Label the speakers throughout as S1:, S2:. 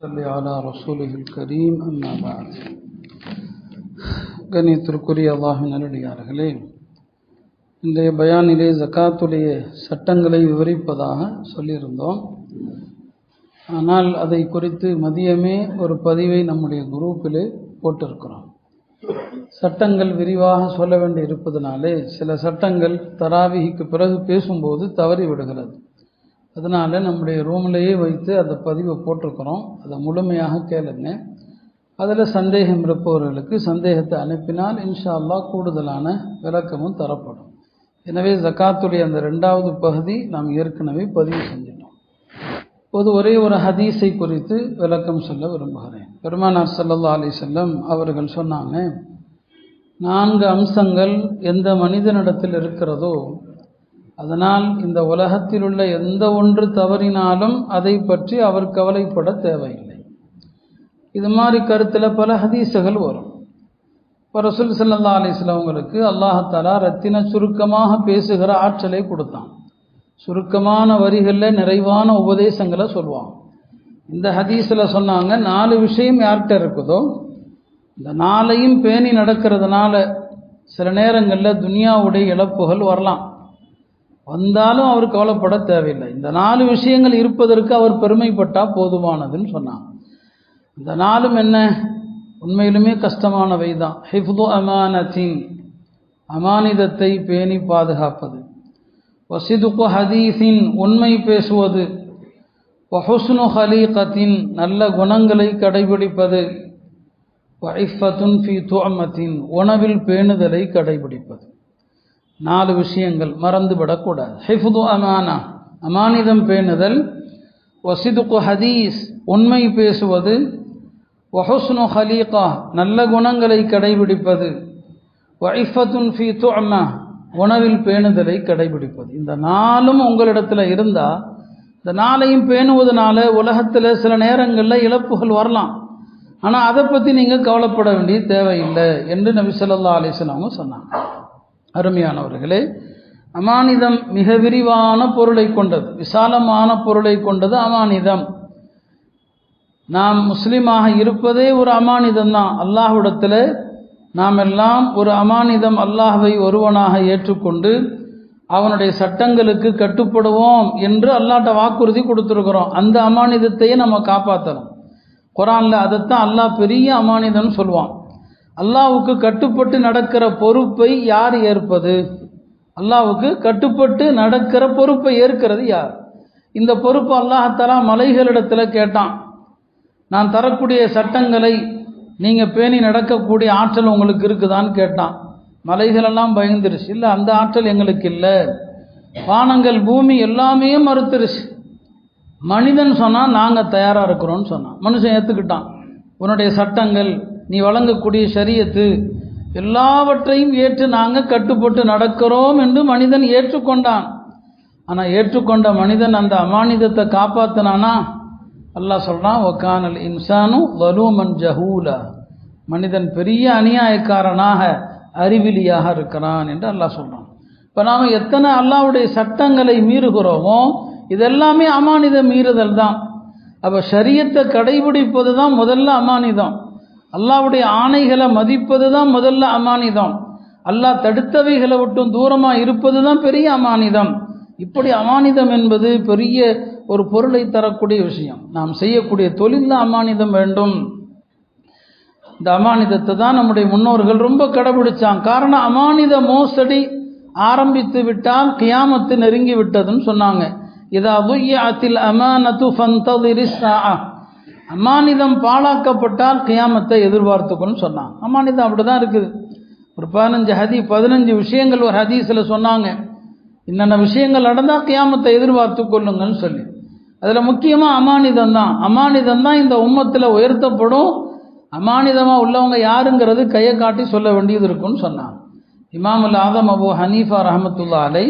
S1: صل على رسوله الكريم أما بعد கணித்திற்குரிய அல்லாஹின் நல்லடியார்களே இன்றைய பயானிலே ஜக்காத்துடைய சட்டங்களை விவரிப்பதாக சொல்லியிருந்தோம் ஆனால் அதை குறித்து மதியமே ஒரு பதிவை நம்முடைய குரூப்பிலே போட்டிருக்கிறோம் சட்டங்கள் விரிவாக சொல்ல வேண்டி இருப்பதனாலே சில சட்டங்கள் தராவிகிக்கு பிறகு பேசும்போது தவறி விடுகிறது அதனால் நம்முடைய ரூம்லேயே வைத்து அந்த பதிவை போட்டிருக்கிறோம். அதை முழுமையாக கேளுங்க. அதில் சந்தேகம் இருப்பவர்களுக்கு சந்தேகத்தை அனுப்பினால் இன்ஷா அல்லாஹ் கூடுதலான விளக்கமும் தரப்படும். எனவே ஜக்காத்துடைய அந்த ரெண்டாவது பகுதி நாம் ஏற்கனவே பதிவு செஞ்சிட்டோம். இப்போது ஒரே ஒரு ஹதீஸை குறித்து விளக்கம் சொல்ல விரும்புகிறேன். பெருமானார் சல்லா அலி செல்லம் அவர்கள் சொன்னாங்க நான்கு அம்சங்கள் எந்த மனிதனிடத்தில் இருக்கிறதோ அதனால் இந்த உலகத்தில் உள்ள எந்த ஒன்று தவறினாலும் அதை பற்றி அவர் கவலைப்பட தேவையில்லை. இது மாதிரி கருத்தில் பல ஹதீசுகள் வரும். இப்போ ரசூல் சல்லா அலிஸ்லவங்களுக்கு அல்லாஹாலா ரத்தின சுருக்கமாக பேசுகிற ஆற்றலை கொடுத்தான். சுருக்கமான வரிகளில் நிறைவான உபதேசங்களை சொல்லுவான். இந்த ஹதீஸில் சொன்னாங்க நாலு விஷயம் யார்கிட்ட இருக்குதோ இந்த நாளையும் பேணி நடக்கிறதுனால சில நேரங்களில் துனியாவுடைய இழப்புகள் வரலாம். வந்தாலும் அவர் கவலைப்பட தேவையில்லை. இந்த நாலு விஷயங்கள் இருப்பதற்கு அவர் பெருமைப்பட்டால் போதுமானதுன்னு சொன்னாங்க இந்த நாளும் என்ன? உண்மையிலுமே கஷ்டமானவை தான். ஹிஃப்து அமானத்தின் அமானிதத்தை பேணி பாதுகாப்பது. வசிதுக்கு ஹதீஸின் உண்மை பேசுவது. வஹுஸ்னு ஹலீகத்தின் நல்ல குணங்களை கடைபிடிப்பது. வைஃபத்துன் ஃபி துஅமத்தின் உணவில் பேணுதலை கடைபிடிப்பது. நாலு விஷயங்கள் மறந்துவிடக்கூடாது. ஹிஃபுது அமானா அமானிதம் பேணுதல் வசிதுக்கு ஹதீஸ் உண்மை பேசுவது வஹுஸ்னு ஹலீகா நல்ல குணங்களை கடைபிடிப்பது வைஃபத்துன் ஃபி துஅமா உணவில் பேணுதலை கடைபிடிப்பது. இந்த நாளும் உங்களிடத்தில் இருந்தால் இந்த நாளையும் பேணுவதனால உலகத்தில் சில நேரங்களில் இழப்புகள் வரலாம். ஆனால் அதை பற்றி நீங்கள் கவலைப்பட வேண்டிய தேவையில்லை என்று நபி சொல்லா அலிஸ்லாமும் சொன்னாங்க. அருமையானவர்களே அமானிதம் மிக விரிவான பொருளை கொண்டது விசாலமான பொருளை கொண்டது அமானிதம். நாம் முஸ்லீமாக இருப்பதே ஒரு அமானிதம் தான். அல்லாஹ்விடத்தில் நாம் எல்லாம் ஒரு அமானிதம் அல்லாஹவை ஒருவனாக ஏற்றுக்கொண்டு அவனுடைய சட்டங்களுக்கு கட்டுப்படுவோம் என்று அல்லாட்ட வாக்குறுதி கொடுத்துருக்குறோம். அந்த அமானிதத்தையே நம்ம காப்பாற்றணும் குரானில் அதைத்தான் அல்லாஹ் பெரிய அமானிதம்னு சொல்லுவான். அல்லாவுக்கு கட்டுப்பட்டு நடக்கிற பொறுப்பை யார் ஏற்பது? அல்லாவுக்கு கட்டுப்பட்டு நடக்கிற பொறுப்பை ஏற்கிறது யார்? இந்த பொறுப்பு அல்லாஹாலா மலைகளிடத்தில் கேட்டான். நான் தரக்கூடிய சட்டங்களை நீங்கள் பேணி நடக்கக்கூடிய ஆற்றல் உங்களுக்கு இருக்குதான்னு கேட்டான். மலைகளெல்லாம் பயந்துருச்சு. இல்லை அந்த ஆற்றல் எங்களுக்கு இல்லை. வானங்கள் பூமி எல்லாமே மறுத்துருச்சு. மனிதன் சொன்னால் நாங்கள் தயாராக இருக்கிறோன்னு சொன்னான். மனுஷன் ஏற்றுக்கிட்டான் உன்னுடைய சட்டங்கள் நீ வழங்கக்கூடிய சரியத்து எல்லாவற்றையும் ஏற்று நாங்கள் கட்டுப்பட்டு நடக்கிறோம் என்று மனிதன் ஏற்றுக்கொண்டான். ஆனால் ஏற்றுக்கொண்ட மனிதன் அந்த அமானிதத்தை காப்பாற்றினானா அல்லாஹ் சொல்கிறான் ஒக்கானல் இன்சானும் வலூமன் ஜஹூலா. மனிதன் பெரிய அநியாயக்காரனாக அறிவிலியாக இருக்கிறான் என்று அல்லாஹ் சொல்கிறான் இப்போ நாம் எத்தனை அல்லாவுடைய சட்டங்களை மீறுகிறோமோ இதெல்லாமே அமானித மீறுதல் தான். அப்போ சரியத்தை கடைபிடிப்பது தான் முதல்ல அமானிதம். அல்லாவுடைய ஆணைகளை மதிப்பது தான் முதல்ல அமானிதம். அல்லாஹ் தடுத்தவைகளை விட்டும் தூரமாக இருப்பது தான் பெரிய அமானிதம். இப்படி அமானிதம் என்பது பெரிய ஒரு பொருளை தரக்கூடிய விஷயம். நாம் செய்யக்கூடிய தொழிலில் அமானிதம் வேண்டும். இந்த அமானிதத்தை தான் நம்முடைய முன்னோர்கள் ரொம்ப கடைபிடிச்சாங்க. காரணம் அமானித மோசடி ஆரம்பித்து விட்டால் கியாமத்து நெருங்கி விட்டதுன்னு சொன்னாங்க. இதா துய்யாத்தில் அமானத்து ஃபந்ததிரிஸ் அமானிதம் பாழாக்கப்பட்டால் கியாமத்தை எதிர்பார்த்துக்கணும்னு சொன்னாங்க அமானிதம் அப்படி தான் இருக்குது. ஒரு பதினஞ்சு ஹதி பதினஞ்சு விஷயங்கள் ஒரு ஹதீஸில் சொன்னாங்க. என்னென்ன விஷயங்கள் நடந்தால் கியாமத்தை எதிர்பார்த்து கொள்ளுங்கன்னு சொல்லி. அதில் முக்கியமாக அமானிதம் தான். அமானிதம் தான் இந்த உம்மத்தில் உயர்த்தப்படும். அமானிதமாக உள்ளவங்க யாருங்கிறது கையை காட்டி சொல்ல வேண்டியது இருக்குன்னு சொன்னாங்க இமாமுல் ஆதம் அபு ஹனீஃபா ரஹமத்துல்லா அலை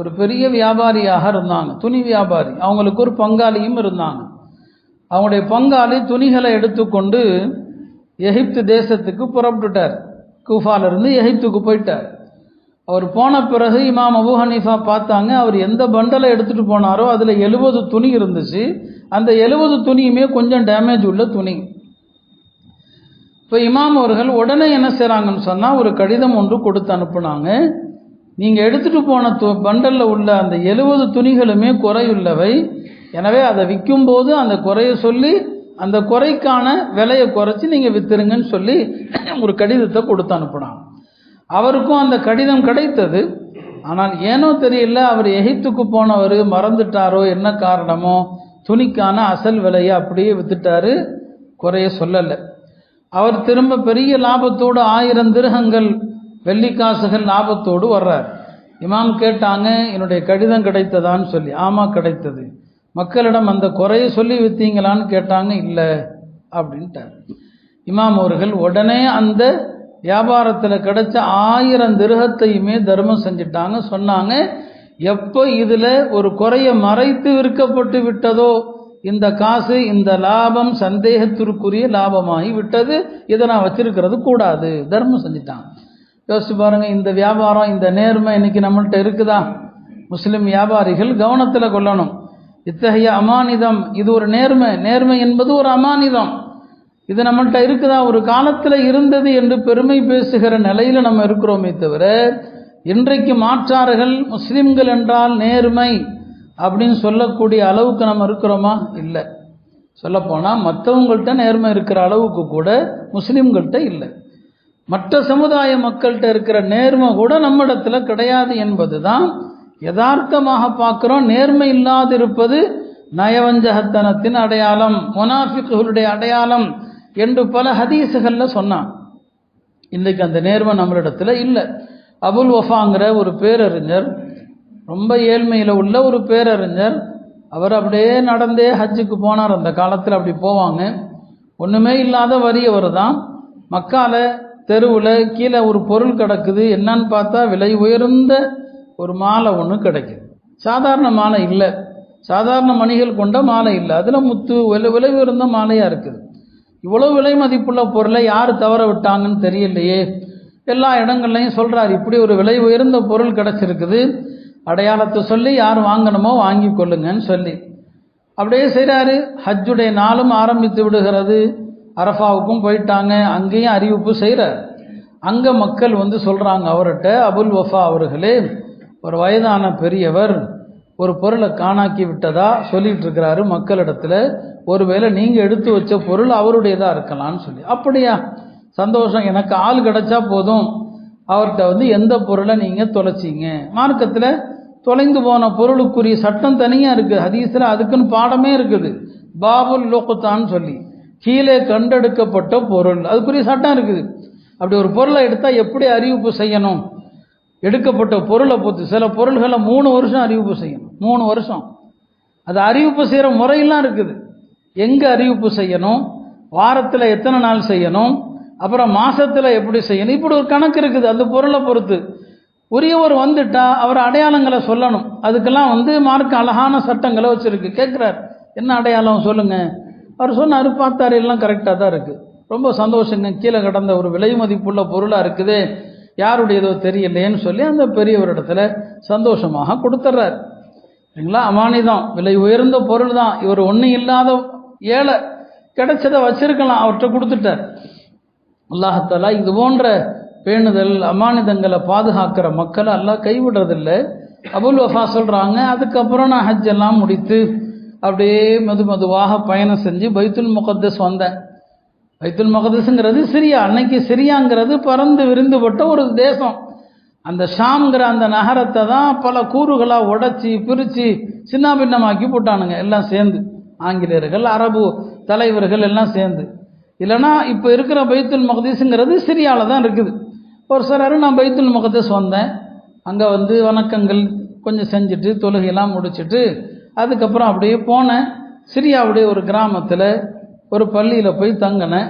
S1: ஒரு பெரிய வியாபாரியாக இருந்தாங்க. துணி வியாபாரி. அவங்களுக்கு ஒரு பங்காளியும் இருந்தாங்க. அவங்களுடைய பங்காளி துணிகளை எடுத்துக்கொண்டு எகிப்து தேசத்துக்கு புறப்பட்டுட்டார். கூஃபாலிருந்து எகிப்துக்கு போயிட்டார். அவர் போன பிறகு இமாம் அபு ஹனீஃபா பார்த்தாங்க அவர் எந்த பண்டலை எடுத்துகிட்டு போனாரோ அதில் எழுபது துணி இருந்துச்சு. அந்த எழுபது துணியுமே கொஞ்சம் டேமேஜ் உள்ள துணி. இப்போ இமாம் அவர்கள் உடனே என்ன செய்கிறாங்கன்னு சொன்னால் ஒரு கடிதம் ஒன்று கொடுத்து அனுப்புனாங்க. நீங்கள் எடுத்துகிட்டு போன து பண்டலில் உள்ள அந்த எழுபது துணிகளுமே குறையுள்ளவை. எனவே அதை விற்கும்போது அந்த குறையை சொல்லி அந்த குறைக்கான விலையை குறைச்சி நீங்கள் விற்றுருங்கன்னு சொல்லி ஒரு கடிதத்தை கொடுத்து அனுப்புனாங்க. அவருக்கும் அந்த கடிதம் கிடைத்தது. ஆனால் ஏனோ தெரியல அவர் எகிப்துக்கு போனவர் மறந்துட்டாரோ என்ன காரணமோ துணிக்கான அசல் விலையை அப்படியே வித்துட்டாரு குறைய சொல்லலை. அவர் திரும்ப பெரிய லாபத்தோடு ஆயிரம் திருகங்கள் வெள்ளிக்காசுகள் லாபத்தோடு வர்றார். இமாம் கேட்டாங்க என்னுடைய கடிதம் கிடைத்ததான்னு சொல்லி. ஆமாம் கிடைத்தது. மக்களிடம் அந்த குறைய சொல்லி விற்றீங்களான்னு கேட்டாங்க இல்லை அப்படின்ட்டார். இமாம் அவர்கள் உடனே அந்த வியாபாரத்தில் கிடைச்ச ஆயிரம் திருகத்தையுமே தர்மம் செஞ்சிட்டாங்க. சொன்னாங்க எப்போ இதில் ஒரு குறைய மறைத்து விற்கப்பட்டு விட்டதோ இந்த காசு இந்த லாபம் சந்தேகத்திற்குரிய லாபமாகி விட்டது. இதை நான் வச்சிருக்கிறது கூடாது. தர்மம் செஞ்சிட்டாங்க. யோசிச்சு பாருங்க இந்த வியாபாரம் இந்த நேர்மை இன்னைக்கு நம்மள்கிட்ட இருக்குதா? முஸ்லிம் வியாபாரிகள் கவனத்தில் கொள்ளணும். இத்தகைய அமானிதம் இது ஒரு நேர்மை. நேர்மை என்பது ஒரு அமானிதம். இது நம்மள்கிட்ட இருக்குதா? ஒரு காலத்தில் இருந்தது என்று பெருமை பேசுகிற நிலையில் நம்ம இருக்கிறோமே தவிர இன்றைக்கு மாற்றார்கள் முஸ்லிம்கள் என்றால் நேர்மை அப்படின்னு சொல்லக்கூடிய அளவுக்கு நம்ம இருக்கிறோமா? இல்லை. சொல்லப்போனால் மற்றவங்கள்ட்ட நேர்மை இருக்கிற அளவுக்கு கூட முஸ்லீம்கள்கிட்ட இல்லை. மற்ற சமுதாய மக்கள்கிட்ட இருக்கிற நேர்மை கூட நம்மிடத்தில் கிடையாது என்பது தான் யதார்த்தமாக பார்க்குறோம் நேர்மை இல்லாதிருப்பது நயவஞ்சகத்தனத்தின் அடையாளம் முனாஃபிக்குகளுடைய அடையாளம் என்று பல ஹதீஸுகளில் சொன்னான். இன்றைக்கு அந்த நேர்மை நம்மளிடத்தில் இல்லை. அபுல் ஒஃபாங்கிற ஒரு பேரறிஞர் ரொம்ப ஏழ்மையில் உள்ள ஒரு பேரறிஞர் அவர் அப்படியே நடந்தே ஹஜ்ஜுக்கு போனார். அந்த காலத்தில் அப்படி போவாங்க. ஒன்றுமே இல்லாத வரியவர் தான். மக்கால தெருவில் கீழே ஒரு பொருள் கிடக்குது. என்னன்னு பார்த்தா விலை உயர்ந்த ஒரு மாலை ஒன்று கிடைக்குது. சாதாரண மாலை இல்லை. சாதாரண மணிகள் கொண்ட மாலை இல்லை. அதில் முத்து விலை விலை உயர்ந்த மாலையாக இருக்குது. இவ்வளோ விலை மதிப்புள்ள பொருளை யார் தவற விட்டாங்கன்னு தெரியலையே. எல்லா இடங்கள்லையும் சொல்கிறார் இப்படி ஒரு விலை உயர்ந்த பொருள் கிடச்சிருக்குது. அடையாளத்தை சொல்லி யார் வாங்கணுமோ வாங்கி கொள்ளுங்கன்னு சொல்லி. அப்படியே செய்கிறாரு ஹஜ்ஜுடைய நாளும் ஆரம்பித்து விடுகிறது. அரஃபாவுக்கும் போயிட்டாங்க. அங்கேயும் அறிவிப்பு செய்கிறார் அங்கே மக்கள் வந்து சொல்கிறாங்க அவர்கிட்ட அபுல் வஃபா அவர்களே ஒரு வயதான பெரியவர் ஒரு பொருளை காணாக்கி விட்டதா சொல்லிட்டு இருக்கிறாரு மக்களிடத்துல. ஒருவேளை நீங்கள் எடுத்து வச்ச பொருள் அவருடையதாக இருக்கலாம்னு சொல்லி. அப்படியா? சந்தோஷம். எனக்கு ஆள் கிடைச்சா போதும். அவர்கிட்ட வந்து எந்த பொருளை நீங்கள் தொலைச்சிங்க? மார்க்கத்தில் தொலைந்து போன பொருளுக்குரிய சட்டம் தனியாக இருக்குது ஹதீஸில் அதுக்குன்னு பாடமே இருக்குது. பாபுல் லோக்குத்தான்னு சொல்லி. கீழே கண்டெடுக்கப்பட்ட பொருள். அதுக்குரிய சட்டம் இருக்குது. அப்படி ஒரு பொருளை எடுத்தால் எப்படி அறிவிப்பு செய்யணும்? எடுக்கப்பட்ட பொருளை பொறுத்து சில பொருள்களை மூணு வருஷம் அறிவிப்பு செய்யணும். மூணு வருஷம். அது அறிவிப்பு செய்கிற முறையெல்லாம் இருக்குது. எங்கே அறிவிப்பு செய்யணும்? வாரத்தில் எத்தனை நாள் செய்யணும்? அப்புறம் மாதத்தில் எப்படி செய்யணும்? இப்படி ஒரு கணக்கு இருக்குது. அந்த பொருளை பொறுத்து. உரியவர் வந்துட்டால் அவர் அடையாளங்களை சொல்லணும். அதுக்கெல்லாம் வந்து மார்க்க அழகான சட்டங்களை வச்சுருக்கு. கேட்குறார் என்ன அடையாளம் சொல்லுங்கள் அவர் சொன்னார் பார்த்தாரு எல்லாம் கரெக்டாக தான் இருக்குது ரொம்ப சந்தோஷங்க. கீழே கடந்த ஒரு விலை மதிப்புள்ள பொருளாக இருக்குது. யாருடையதோ தெரியலையேன்னு சொல்லி அந்த பெரியவரிடத்துல சந்தோஷமாக கொடுத்துட்றாரு சரிங்களா அமானிதம். விலை உயர்ந்த பொருள் தான் இவர் ஒன்றும் இல்லாத ஏழை. கிடைச்சதை வச்சிருக்கலாம். அவர்கிட்ட கொடுத்துட்டார். அல்லாஹத்தாலா இது போன்ற பேணுதல் அமானிதங்களை பாதுகாக்கிற மக்களை எல்லாம் கைவிடுறதில்லை. அபுல் வஃபா சொல்கிறாங்க அதுக்கப்புறம் நான் ஹஜ் எல்லாம் முடித்து அப்படியே மெது மெதுவாக பயணம் செஞ்சு பைத்துல் முகத்தஸ் வந்தேன். பைத்துல் முகதஸுங்கிறது சிரியா. அன்னைக்கு சிரியாங்கிறது பறந்து விரிந்துபட்ட ஒரு தேசம். அந்த ஷாம்ங்கிற அந்த நகரத்தை தான் பல கூறுகளாக உடைச்சி பிரித்து சின்ன பின்னமாக்கி போட்டானுங்க. எல்லாம் சேர்ந்து. ஆங்கிலேயர்கள் அரபு தலைவர்கள் எல்லாம் சேர்ந்து. இல்லைனா இப்போ இருக்கிற பைத்துல் மகதீஸுங்கிறது சிரியாவில் தான் இருக்குது. ஒரு சிலர் நான் பைத்துல் முகதீஸ் வந்தேன். அங்கே வந்து வணக்கங்கள் கொஞ்சம் செஞ்சுட்டு தொழுகையெல்லாம் முடிச்சுட்டு அதுக்கப்புறம் அப்படியே போனேன். சிரியாவுடைய ஒரு கிராமத்தில் ஒரு பள்ளியில் போய் தங்கினேன்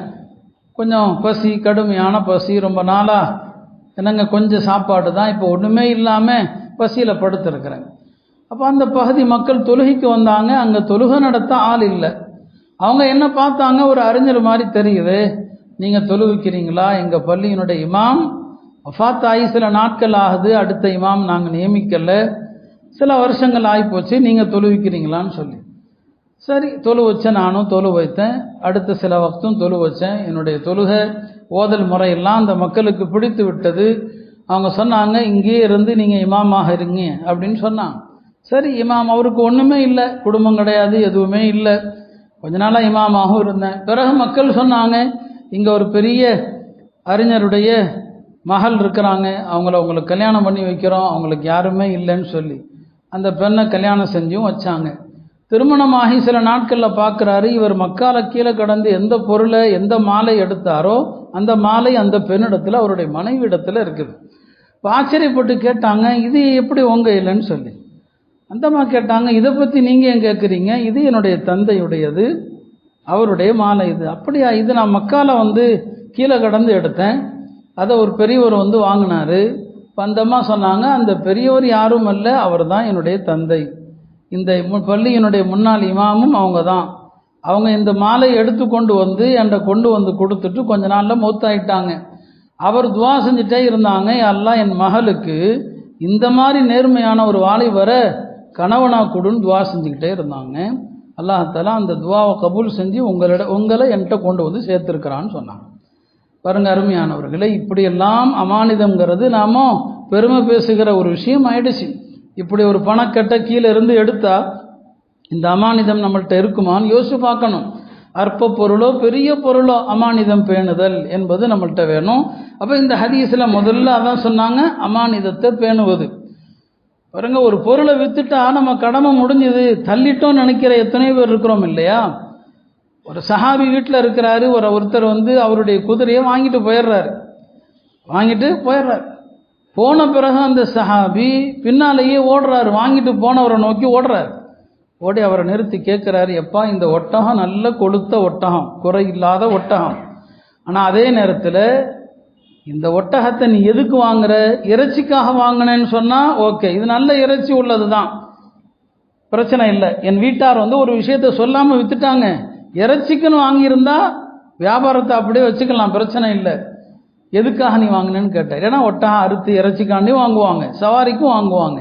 S1: கொஞ்சம் பசி கடுமையான பசி ரொம்ப நாளாக என்னங்க கொஞ்சம் சாப்பாடு தான் இப்போ ஒன்றுமே இல்லாமல் பசியில் படுத்துருக்குறேங்க அப்போ அந்த பகுதி மக்கள் தொழுகைக்கு வந்தாங்க. அங்கே தொழுகை நடத்த ஆள் இல்லை. அவங்க என்ன பார்த்தாங்க? ஒரு அறிஞர் மாதிரி தெரியுது. நீங்கள் தொழுவிக்கிறீங்களா? எங்கள் பள்ளியினுடைய இமாம் வஃபாத் ஆகி சில நாட்கள் ஆகுது. அடுத்த இமாம் நாங்கள் நியமிக்கலை. சில வருஷங்கள் ஆகிப்போச்சு நீங்கள் தொழுவிக்கிறீங்களான்னு சொல்லி. சரி தொழு வச்சேன் நானும் தொழு வைத்தேன். அடுத்த சில வக்தும் தொழு வச்சேன். என்னுடைய தொழுகை ஓதல் முறையெல்லாம் அந்த மக்களுக்கு பிடித்து விட்டது. அவங்க சொன்னாங்க இங்கேயே இருந்து நீங்கள் இமாமாக இருங்க அப்படின்னு சொன்னாங்க. சரி இமாம் அவருக்கு ஒன்றுமே இல்லை. குடும்பம் கிடையாது எதுவுமே இல்லை. கொஞ்ச நாளாக இமாமாகவும் இருந்தேன். பிறகு மக்கள் சொன்னாங்க இங்கே ஒரு பெரிய அறிஞருடைய மகள் இருக்கிறாங்க. அவங்கள உங்களுக்கு கல்யாணம் பண்ணி வைக்கிறோம். அவங்களுக்கு யாருமே இல்லைன்னு சொல்லி. அந்த பெண்ணை கல்யாணம் செஞ்சும் வச்சாங்க. திருமணமாகி சில நாட்களில் பார்க்குறாரு இவர் மக்கால கீழே கடந்து எந்த பொருளை எந்த மாலை எடுத்தாரோ அந்த மாலை அந்த பெண்ணிடத்தில் அவருடைய மனைவி இடத்துல இருக்குது ஆச்சரியப்பட்டு கேட்டாங்க இது எப்படி உங்க இல்லைன்னு சொல்லி. அந்தம்மா கேட்டாங்க இதை பற்றி நீங்கள் ஏன் கேட்குறீங்க இது என்னுடைய தந்தையுடையது அவருடைய மாலை இது. அப்படியா இது நான் மக்கால வந்து கீழே கடந்து எடுத்தேன் அதை ஒரு பெரியவர் வந்து வாங்கினாரு. இப்போ அந்தம்மா சொன்னாங்க அந்த பெரியவர் யாரும் அல்ல அவர் தான் என்னுடைய தந்தை. இந்த மு- பள்ளியினுடைய முன்னாள் இமாமும் அவங்க தான் அவங்க இந்த மாலை எடுத்து கொண்டு வந்து என்கிட்ட கொண்டு வந்து கொடுத்துட்டு கொஞ்ச நாளில் மூத்தாயிட்டாங்க. அவர் துவா செஞ்சுட்டே இருந்தாங்க எல்லாம் என் மகளுக்கு இந்த மாதிரி நேர்மையான ஒரு வாலிபரை கணவனா கொடுன்னு துவா செஞ்சுக்கிட்டே இருந்தாங்க. அல்லாஹாலா அந்த துவாவை கபூல் செஞ்சு உங்களிட உங்களை என்கிட்ட கொண்டு வந்து சேர்த்துருக்கிறான்னு சொன்னாங்க. பாருங்க அருமையானவர்களே இப்படியெல்லாம் அமானிதம்ங்கிறது நாம பெருமை பேசுகிற ஒரு விஷயம் ஆயிடுச்சு. இப்படி ஒரு பணக்கட்டை கீழே இருந்து எடுத்தா இந்த அமானிதம் நம்மள்கிட்ட இருக்குமான்னு யோசிச்சு பார்க்கணும். அற்ப பொருளோ பெரிய பொருளோ அமானிதம் பேணுதல் என்பது நம்மள்கிட்ட வேணும். அப்போ இந்த ஹதீஸில் முதல்ல அதான் சொன்னாங்க அமானிதத்தை பேணுவது. பாருங்க ஒரு பொருளை வித்துட்டா நம்ம கடமை முடிஞ்சது. தள்ளிட்டோம் நினைக்கிற எத்தனையோ பேர் இருக்கிறோம் இல்லையா? ஒரு சஹாபி வீட்டில் இருக்கிறாரு ஒரு ஒருத்தர் வந்து அவருடைய குதிரையை வாங்கிட்டு போயிடுறாரு. வாங்கிட்டு போயிடுறாரு. போன பிறகு அந்த சஹாபி பின்னாலேயே ஓடுறாரு. வாங்கிட்டு போனவரை நோக்கி ஓடுறாரு. ஓடி அவரை நிறுத்தி கேட்குறாரு எப்பா இந்த ஒட்டகம் நல்ல கொளுத்த ஒட்டகம் குறை இல்லாத ஒட்டகம். ஆனால் அதே நேரத்தில் இந்த ஒட்டகத்தை நீ எதுக்கு வாங்குற? இறைச்சிக்காக வாங்கினேன்னு சொன்னால் ஓகே இது நல்ல இறைச்சி உள்ளது தான் பிரச்சனை இல்லை. என் வீட்டார் வந்து ஒரு விஷயத்த சொல்லாமல் விற்றுட்டாங்க இறைச்சிக்குன்னு வாங்கியிருந்தா வியாபாரத்தை அப்படியே வச்சுக்கலாம் பிரச்சனை இல்லை. எதுக்காக நீ வாங்கினேன்னு கேட்டார் ஏன்னா ஒட்டகம் அறுத்து இறைச்சிக்காண்டி வாங்குவாங்க சவாரிக்கும் வாங்குவாங்க.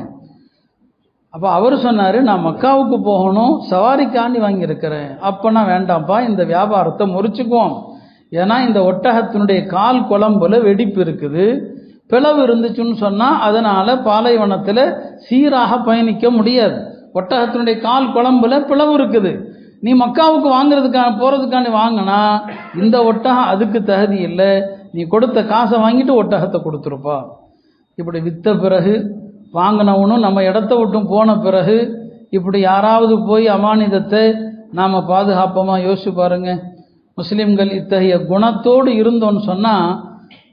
S1: அப்போ அவர் சொன்னார் நான் மக்காவுக்கு போகணும் சவாரிக்காண்டி வாங்கியிருக்கிறேன். அப்போனா வேண்டாம்ப்பா இந்த வியாபாரத்தை முறிச்சுக்குவோம். ஏன்னா இந்த ஒட்டகத்தினுடைய கால் குழம்புல வெடிப்பு இருக்குது. பிளவு இருந்துச்சுன்னு சொன்னால் அதனால் பாலைவனத்தில் சீராக பயணிக்க முடியாது. ஒட்டகத்தினுடைய கால் குழம்புல பிளவு இருக்குது. நீ மக்காவுக்கு வாங்குறதுக்கான போகிறதுக்காண்டி வாங்கினா இந்த ஒட்டகம் அதுக்கு தகுதி இல்லை. நீ கொடுத்த காசை வாங்கிட்டு ஒட்டகத்தை கொடுத்துருப்பா. இப்படி வித்த பிறகு வாங்கினவனும் நம்ம இடத்த விட்டும் போன பிறகு இப்படி யாராவது போய் அமானிதத்தை நாம் பாதுகாப்போமா? யோசிச்சு பாருங்கள் முஸ்லீம்கள் இத்தகைய குணத்தோடு இருந்தோன்னு சொன்னால்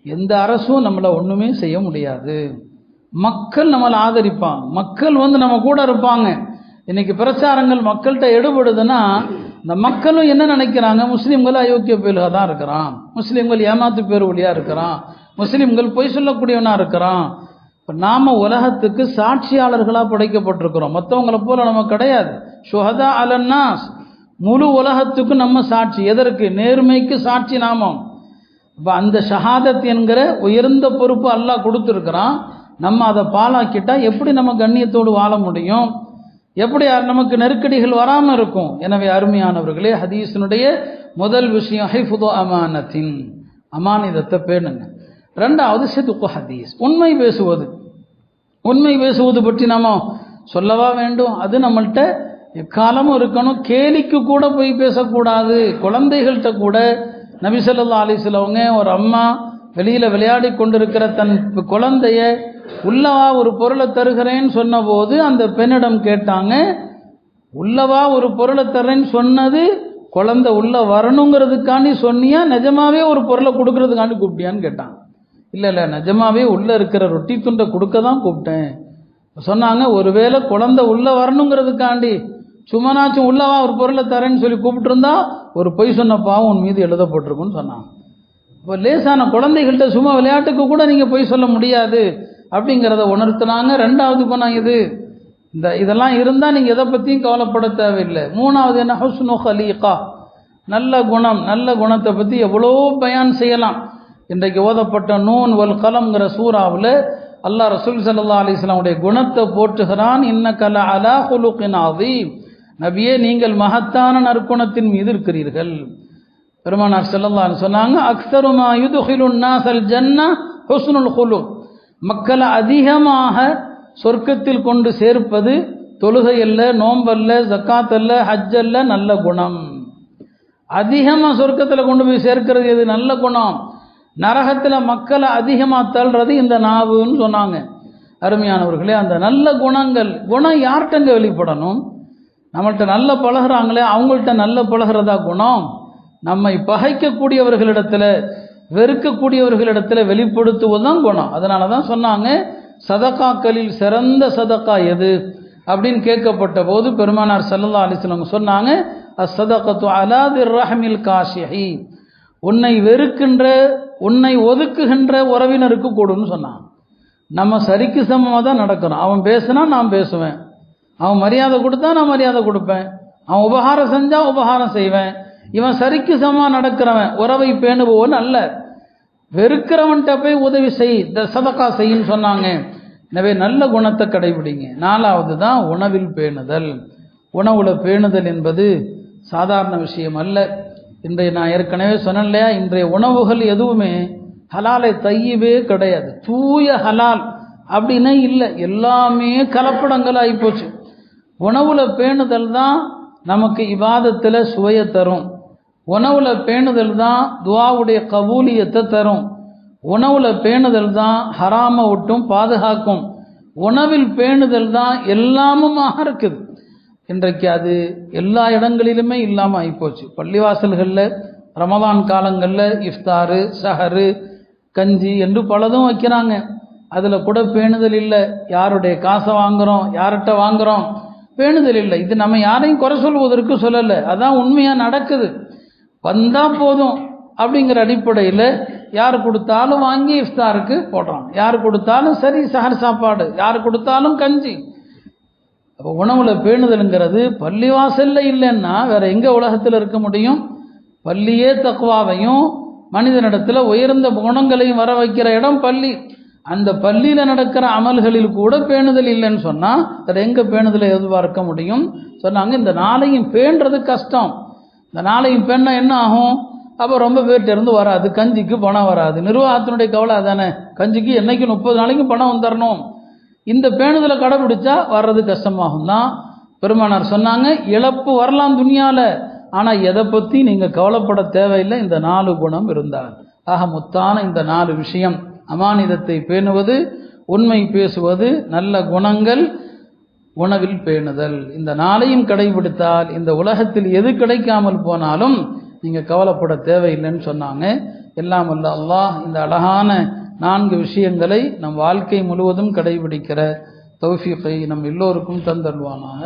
S1: எந்த அரசும் நம்மளை ஒன்றுமே செய்ய முடியாது. மக்கள் நம்மளை ஆதரிப்பான். மக்கள் வந்து நம்ம கூட இருப்பாங்க. இன்னைக்கு பிரச்சாரங்கள் மக்கள்கிட்ட எடுபடுதுன்னா இந்த மக்களும் என்ன நினைக்கிறாங்க? முஸ்லீம்கள் அயோக்கிய பேருக தான் இருக்கிறான். முஸ்லீம்கள் ஏமாத்து பேர் வழியாக இருக்கிறான். முஸ்லீம்கள் பொய் சொல்லக்கூடியவனாக இருக்கிறான். இப்போ நாம் உலகத்துக்கு சாட்சியாளர்களாக படைக்கப்பட்டிருக்கிறோம். மற்றவங்களை போல நம்ம கிடையாது. சுஹதா அலன்னாஸ். முழு உலகத்துக்கும் நம்ம சாட்சி. எதற்கு? நேர்மைக்கு சாட்சி நாமம். இப்போ அந்த ஷஹாதத் என்கிற உயர்ந்த பொறுப்பு அல்லாஹ் கொடுத்துருக்குறான். நம்ம அதை பாலாக்கிட்டால் எப்படி நம்ம கண்ணியத்தோடு வாழ முடியும்? எப்படி நமக்கு நெருக்கடிகள் வராமல் இருக்கும்? எனவே அருமையானவர்களே ஹதீஸினுடைய முதல் விஷயம் ஹைஃபுதோ அமானத்தின். அமானிதத்தை பேணுங்க. ரெண்டாவது சிதுக்கு ஹதீஸ். உண்மை பேசுவது. உண்மை பேசுவது பற்றி நாம சொல்லவா வேண்டும்? அது நம்மள்கிட்ட எக்காலமும் இருக்கணும். கேலிக்கு கூட போய் பேசக்கூடாது. குழந்தைகள்கிட்ட கூட நபிசல்லா அலிசிலவங்க ஒரு அம்மா வெளியில் விளையாடி கொண்டிருக்கிற தன் குழந்தைய உள்ளவா ஒரு பொருளை தருகிறேன்னு சொன்னபோது அந்த பெண்ணிடம் கேட்டாங்க உள்ளவா ஒரு பொருளை தர்றேன்னு சொன்னது குழந்தை உள்ள வரணுங்கிறதுக்காண்டி சொன்னியா நிஜமாவே ஒரு பொருளை கொடுக்கறதுக்காண்டி கூப்பிட்டியான்னு கேட்டாங்க இல்லை இல்லை நிஜமாவே உள்ளே இருக்கிற ரொட்டி துண்டை கொடுக்க தான் கூப்பிட்டேன். சொன்னாங்க ஒருவேளை குழந்தை உள்ளே வரணுங்கிறதுக்காண்டி சும்மானாச்சும் உள்ளவா ஒரு பொருளை தரேன்னு சொல்லி கூப்பிட்டுருந்தா ஒரு பொய் சொன்ன பாவம் உன் மீது எழுதப்பட்டிருக்குன்னு சொன்னாங்க இப்போ லேசான குழந்தைகள்கிட்ட சும்மா விளையாட்டுக்கு கூட நீங்கள் பொய் சொல்ல முடியாது. அப்படிங்கிறத உணர்த்தினாங்க. ரெண்டாவது குணம் இது இந்த இதெல்லாம் இருந்தால் நீங்கள் எதை பற்றியும் கவலைப்பட தேவையில்லை. மூணாவது என்ன? ஹுஸ்னு ஹலீகா. நல்ல குணம் நல்ல குணத்தை பற்றி எவ்வளோ பயான் செய்யலாம். இன்றைக்கு ஓதப்பட்ட நூன் வல் கலம்ங்கிற சூறாவில் அல்லாஹ் ரசூல் சல்லா அலிஸ்லாமுடைய குணத்தை போற்றுகிறான். இன்ன கல அலா ஹுலுக்கின் அதீம் நபியே நீங்கள் மகத்தான நற்குணத்தின் மீது இருக்கிறீர்கள். பெருமானார் செல்லல்லான்னு சொன்னாங்க அக்சருமா யுதுஹிலுன் சல் ஜன்னா ஹுஸ்னுல் ஹுலுக். மக்களை அதிகமாக சொர்க்கத்தில் கொண்டு சேர்ப்பது தொழுகை அல்ல நோம்பல்ல ஜக்காத் அல்ல ஹஜ் அல்ல நல்ல குணம். அதிகமாக சொர்க்கத்தில் கொண்டு போய் சேர்க்கிறது எது? நல்ல குணம். நரகத்தில் மக்களை அதிகமாக தள்ளுறது இந்த நாவுன்னு சொன்னாங்க. அருமையானவர்களே அந்த நல்ல குணங்கள் குணம் யார்கிட்டங்க வெளிப்படணும்? நம்மள்கிட்ட நல்ல பழகுறாங்களே அவங்கள்ட்ட நல்ல பழகிறதா குணம்? நம்மை பகைக்கக்கூடியவர்களிடத்தில் வெறுக்கக்கூடியவர்களிடத்தில் வெளிப்படுத்துவது தான் குணம். அதனால தான் சொன்னாங்க சதக்காக்களில் சிறந்த சதக்கா எது? அப்படின்னு கேட்கப்பட்ட போது பெருமானார் சல்லா அலிஸ்லம் சொன்னாங்க அசதகத்து அலாதி ரஹமில் காஷிஹி. உன்னை வெறுக்கின்ற உன்னை ஒதுக்குகின்ற உறவினருக்கு கொடுன்னு சொன்னான் நம்ம சரிக்கு சமமாக தான் நடக்கிறோம் அவன் பேசுனா நான் பேசுவேன். அவன் மரியாதை கொடுத்தா நான் மரியாதை கொடுப்பேன். அவன் உபகாரம் செஞ்சால் உபகாரம் செய்வேன். இவன் சரிக்கு சமமாக நடக்கிறவன் உறவை பேணுபவன் அல்ல. வெறுக்கிறவன்கிட்ட போய் உதவி செய் இந்த சதக்கா செய்யின்னு சொன்னாங்க. எனவே நல்ல குணத்தை கடைபிடிங்க. நாலாவது தான் உணவில் பேணுதல். உணவுல பேணுதல் என்பது சாதாரண விஷயம் அல்ல. இன்றைய நான் ஏற்கனவே சொன்னேன் இல்லையா இன்றைய உணவுகள் எதுவுமே ஹலாலை தையவே கிடையாது. தூய ஹலால் அப்படின்னே இல்லை. எல்லாமே கலப்படங்கள் ஆகிப்போச்சு உணவுல பேணுதல் தான் நமக்கு இவாதத்தில் சுவையை தரும். உணவுல பேணுதல் தான் துவாவுடைய கபூலியத்தை தரும். உணவுல பேணுதல் தான் ஹராம விட்டும் பாதுகாக்கும். உணவில் பேணுதல் தான் எல்லாமுமாக இருக்குது. இன்றைக்கு அது எல்லா இடங்களிலுமே இல்லாமல் ஆகிப்போச்சு பள்ளிவாசல்களில் ரமதான் காலங்களில் இஃப்தாரு சஹரு கஞ்சி என்று பலதும் வைக்கிறாங்க. அதில் கூட பேணுதல் இல்லை. யாருடைய காசை வாங்குகிறோம் யார்கிட்ட வாங்குகிறோம் பேணுதல் இல்லை. இது நம்ம யாரையும் குறை சொல்வதற்கு சொல்லலை. அதான் உண்மையாக நடக்குது. வந்தால் போதும் அப்படிங்கிற அடிப்படையில் யார் கொடுத்தாலும் வாங்கி இஃப்தாருக்கு போடுறான். யார் கொடுத்தாலும் சரி சஹர் சாப்பாடு. யார் கொடுத்தாலும் கஞ்சி. அப்போ உணவில் பேணுதலுங்கிறது பள்ளிவாசலில் இல்லைன்னா வேற எங்கே உலகத்தில் இருக்க முடியும்? பள்ளியே தக்குவாவையும் மனிதனிடத்தில் உயர்ந்த குணங்களையும் வர வைக்கிற இடம் பள்ளி. அந்த பள்ளியில் நடக்கிற அமல்களில் கூட பேணுதல் இல்லைன்னு சொன்னால் வேறு எங்கே பேணுதலை எதிர்பார்க்க முடியும்? சொன்னாங்க இந்த நாளையும் பேணுறது கஷ்டம். இந்த நாளையும் பெண்ணை என்ன ஆகும்? அப்போ ரொம்ப பேர்கிட்டருந்து வராது. கஞ்சிக்கு பணம் வராது. நிர்வாகத்தினுடைய கவலை அதானே? கஞ்சிக்கு என்றைக்கு முப்பது நாளைக்கும் பணம் வந்துடணும் இந்த பேணுதலை கடைபிடிச்சா வர்றது கஷ்டமாகும் தான். பெருமானார் சொன்னாங்க இழப்பு வரலாம் துணியால. ஆனால் எதை பற்றி நீங்கள் கவலைப்பட தேவையில்லை. இந்த நாலு குணம் இருந்தால். ஆக முத்தான இந்த நாலு விஷயம். அமானிதத்தை பேணுவது உண்மை பேசுவது நல்ல குணங்கள் உணவில் பேணுதல். இந்த நாளையும் கடைபிடித்தால் இந்த உலகத்தில் எது கிடைக்காமல் போனாலும் நீங்கள் கவலைப்பட தேவையில்லைன்னு சொன்னாங்க. எல்லாம் அல்ல அல்லாஹ் இந்த அழகான நான்கு விஷயங்களை நம் வாழ்க்கை முழுவதும் கடைபிடிக்கிற தௌஃபீகை நம் எல்லோருக்கும் தந்தல்வானாக